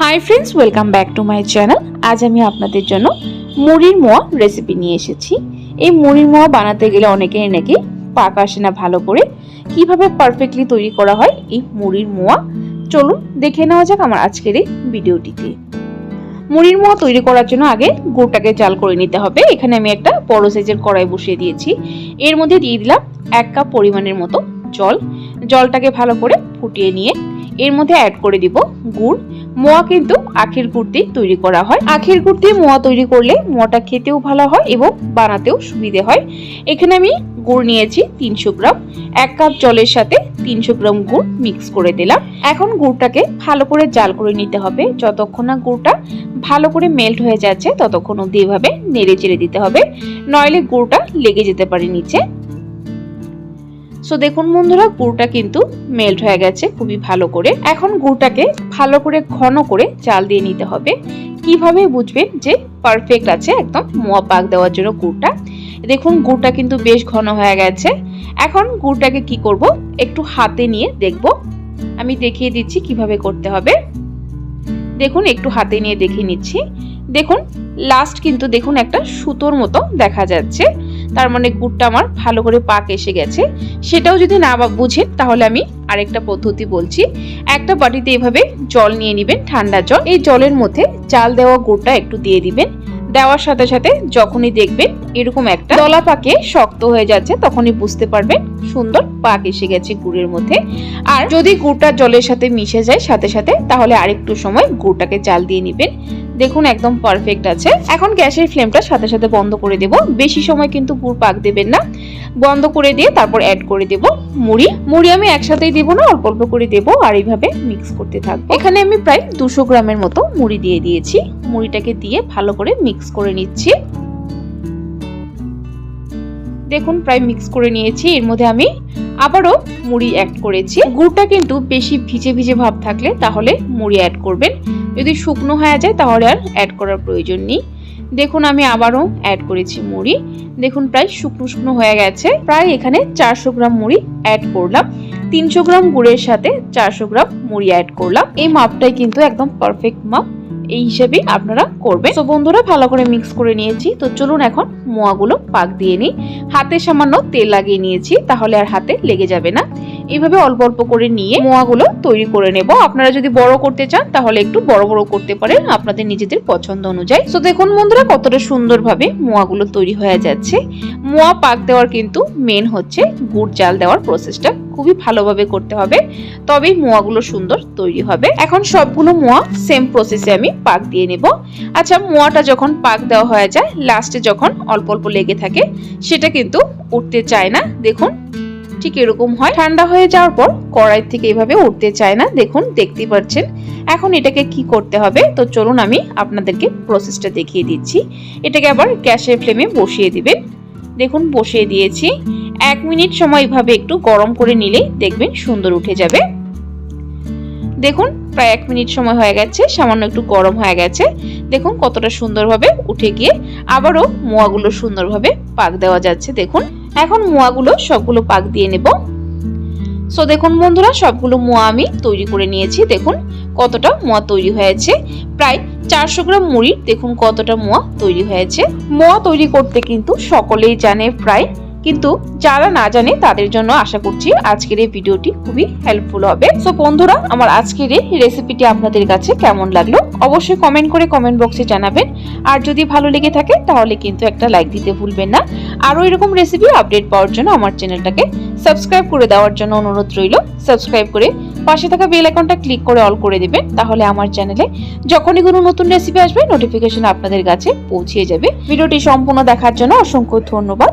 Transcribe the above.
Hi friends welcome back to my channel আজ আমি আপনাদের জন্য মুড়ির মোয়া রেসিপি নিয়ে এসেছি। এই মুড়ির মোয়া বানাতে গেলে অনেকেই নাকি পাক আসে না ভালো করে। কীভাবে পারফেক্টলি তৈরি করা হয় এই মুড়ির মোয়া? চলুন দেখে নেওয়া যাক আমার আজকের এই ভিডিওটিতে। মুড়ির মোয়া তৈরি করার জন্য আগে গুড়টাকে জাল করে নিতে হবে। এখানে আমি একটা বড় সাইজের কড়াই বসিয়ে দিয়েছি। এর মধ্যে দিয়ে দিলাম এক কাপ পরিমাণের মতো জল। জলটাকে ভালো করে ফুটিয়ে নিয়ে এর মধ্যে অ্যাড করে দিব গুড়। মোয়া কিন্তু আখের গুড় দিয়ে তৈরি করা হয়। আখের গুড় দিয়ে মোয়া তৈরি করলে মোয়াটা খেতেও ভালো হয় এবং বানাতেও সুবিধে হয়। এখানে আমি গুড় নিয়েছি তিনশো গ্রাম। এক কাপ জলের সাথে তিনশো গ্রাম গুড় মিক্স করে দিলাম। এখন গুড়টাকে ভালো করে জাল করে নিতে হবে। যতক্ষণ না গুড়টা ভালো করে মেল্ট হয়ে যাচ্ছে, ততক্ষণ অব্দি এভাবে নেড়ে চেড়ে দিতে হবে। নইলে গুড়টা লেগে যেতে পারে নিচে। সো দেখুন বন্ধুরা, গুড়টা কিন্তু মেল্ট হয়ে গেছে খুবই ভালো করে। এখন গুড়টাকে ভালো করে ঘন করে চাল দিয়ে নিতে হবে। কীভাবে বুঝবেন যে পারফেক্ট আছে একদম মোয়া পাক দেওয়ার জন্য গুড়টা? দেখুন, গুড়টা কিন্তু বেশ ঘন হয়ে গেছে। এখন গুড়টাকে কি করব? একটু হাতে নিয়ে দেখব। আমি দেখিয়ে দিচ্ছি কীভাবে করতে হবে। দেখুন, একটু হাতে নিয়ে দেখিয়ে নিচ্ছি। দেখুন লাস্ট কিন্তু দেখুন একটা সুতোর মতো দেখা যাচ্ছে। তার মানে গুড়টা আমার ভালো করে পাক এসে গেছে। সেটাও যদি না বুঝেন, তাহলে আমি আরেকটা পদ্ধতি বলছি। একটা বাটিতে এভাবে জল নিয়ে নেবেন, ঠান্ডা জল। এই জলের মধ্যে চাল দেওয়া গুড়টা একটু দিয়ে দিবেন। দেওয়ার সাথে সাথে যখনই দেখবেন এরকম একটা দলা পাকে শক্ত হয়ে যাচ্ছে, তখনই বুঝতে পারবেন সুন্দর পাক এসে গেছে গুড়ের মধ্যে। আর যদি গুড়টা জলের সাথে মিশে যায় সাথে সাথে, তাহলে আরেকটু সময় গুড়টাকে চাল দিয়ে নেবেন। দেখুন একদম পারফেক্ট আছে। এখন গ্যাসের ফ্লেমটা সাথে সাথে বন্ধ করে দেব। বেশি সময় কিন্তু গুড় পাক দেবেন না। বন্ধ করে দিয়ে তারপর অ্যাড করে দেব মুড়ি। মুড়ি আমি একসাথেই দেবো না, অল্প অল্প করে দেবো আর এইভাবে মিক্স করতে থাকব। এখানে আমি প্রায় দুশো গ্রামের মতো মুড়ি দিয়ে দিয়েছি। মুড়িটাকে দিয়ে ভালো করে মিক্স করে নিচ্ছি। দেখুন প্রায় মিক্স করে নিয়েছি। এর মধ্যে আমি আবারও মুড়ি অ্যাড করেছি। গুড়টা কিন্তু বেশি ভিজে ভিজে ভাব থাকলে তাহলে মুড়ি অ্যাড করবেন। যদি শুকনো হয়ে যায় তাহলে আর অ্যাড করার প্রয়োজন নেই। দেখুন আমি আবারও অ্যাড করেছি মুড়ি। দেখুন প্রায় শুকনো শুকনো হয়ে গেছে। প্রায় এখানে চারশো গ্রাম মুড়ি অ্যাড করলাম। তিনশো গ্রাম গুড়ের সাথে চারশো গ্রাম মুড়ি অ্যাড করলাম। এই মাপটাই কিন্তু একদম পারফেক্ট মাপ। এই হিসেবেই আপনারা করবেন। তো বন্ধুরা, ভালো করে মিক্স করে নিয়েছি। তো চলুন এখন মোয়াগুলো পাক দিয়ে নিই। হাতে সামান্য তেল লাগিয়ে নিয়েছি, তাহলে আর হাতে লেগে যাবে না। এইভাবে অল্প অল্প করে নিয়ে মোয়াগুলো তৈরি করে নেব। আপনারা যদি বড় করতে চান, তাহলে একটু বড় বড় করতে পারেন আপনাদের নিজেদের পছন্দ অনুযায়ী। তো দেখুন বন্ধুরা, কতটা সুন্দরভাবে মোয়াগুলো তৈরি হয়ে যাচ্ছে। মোয়া পাক দেওয়ার কিন্তু মেন হচ্ছে গুড় জাল দেওয়ার প্রসেসটা খুবই ভালোভাবে করতে হবে, তবেই মোয়াগুলো সুন্দর তৈরি হবে। এখন সবগুলো মোয়া সেম প্রসেসে আমি পাক দিয়ে নেব। আচ্ছা মোয়াটা যখন পাক দেওয়া হয়ে যায় লাস্টে যখন অল্প অল্প লেগে থাকে, সেটা কিন্তু উঠতে চায় না। দেখুন ঠিক এরকম হয়। ঠান্ডা হয়ে যাওয়ার পর কড়াই থেকে এভাবে উঠতে চায় না। দেখুন, দেখতেই পাচ্ছেন। এখন এটাকে কি করতে হবে? তো চলুন আমি আপনাদেরকে প্রসেসটা দেখিয়ে দিচ্ছি। এটাকে আবার গ্যাসের ফ্লেমে বসিয়ে দিবেন। দেখুন, বসিয়ে দিয়েছি। এক মিনিট সময় এভাবে একটু গরম করে নিলেই দেখবেন সুন্দর উঠে যাবে। দেখুন, প্রায় এক মিনিট সময় হয়ে গেছে। সামান্য একটু গরম হয়ে গেছে। দেখুন, কতটা সুন্দরভাবে উঠে গিয়ে আবারও মোয়াগুলো সুন্দরভাবে পাক দেওয়া যাচ্ছে। দেখুন এখন মোয়াগুলো সবগুলো পাক দিয়ে নেব। সো দেখুন বন্ধুরা, সবগুলো মোয়া আমি তৈরি করে নিয়েছি। দেখুন কতটা মোয়া তৈরি হয়েছে। প্রায় চারশো গ্রাম মুড়ি, দেখুন কতটা মোয়া তৈরি হয়েছে। মোয়া তৈরি করতে কিন্তু সকলেই জানে প্রায় কিন্তু যারা না জানে তাদের জন্য আশা করছি আজকের এই ভিডিওটি খুবই হেল্পফুল হবে। সো বন্ধুরা, আমার আজকের এই রেসিপিটি আপনাদের কাছে কেমন লাগল অবশ্যই কমেন্ট করে কমেন্ট বক্সে জানাবেন। আর যদি ভালো লেগে থাকে তাহলে কিন্তু একটা লাইক দিতে ভুলবেন না। আরও এরকম রেসিপি আপডেট পাওয়ার জন্য আমার চ্যানেলটাকে সাবস্ক্রাইব করে দেওয়ার জন্য অনুরোধ রইল। সাবস্ক্রাইব করে পাশে থাকা বেল আইকনটা ক্লিক করে অল করে দিবেন। তাহলে আমার চ্যানেলে যখনই কোনো নতুন রেসিপি আসবে নোটিফিকেশন আপনাদের কাছে পৌঁছে যাবে। ভিডিওটি সম্পূর্ণ দেখার জন্য অসংখ্য ধন্যবাদ।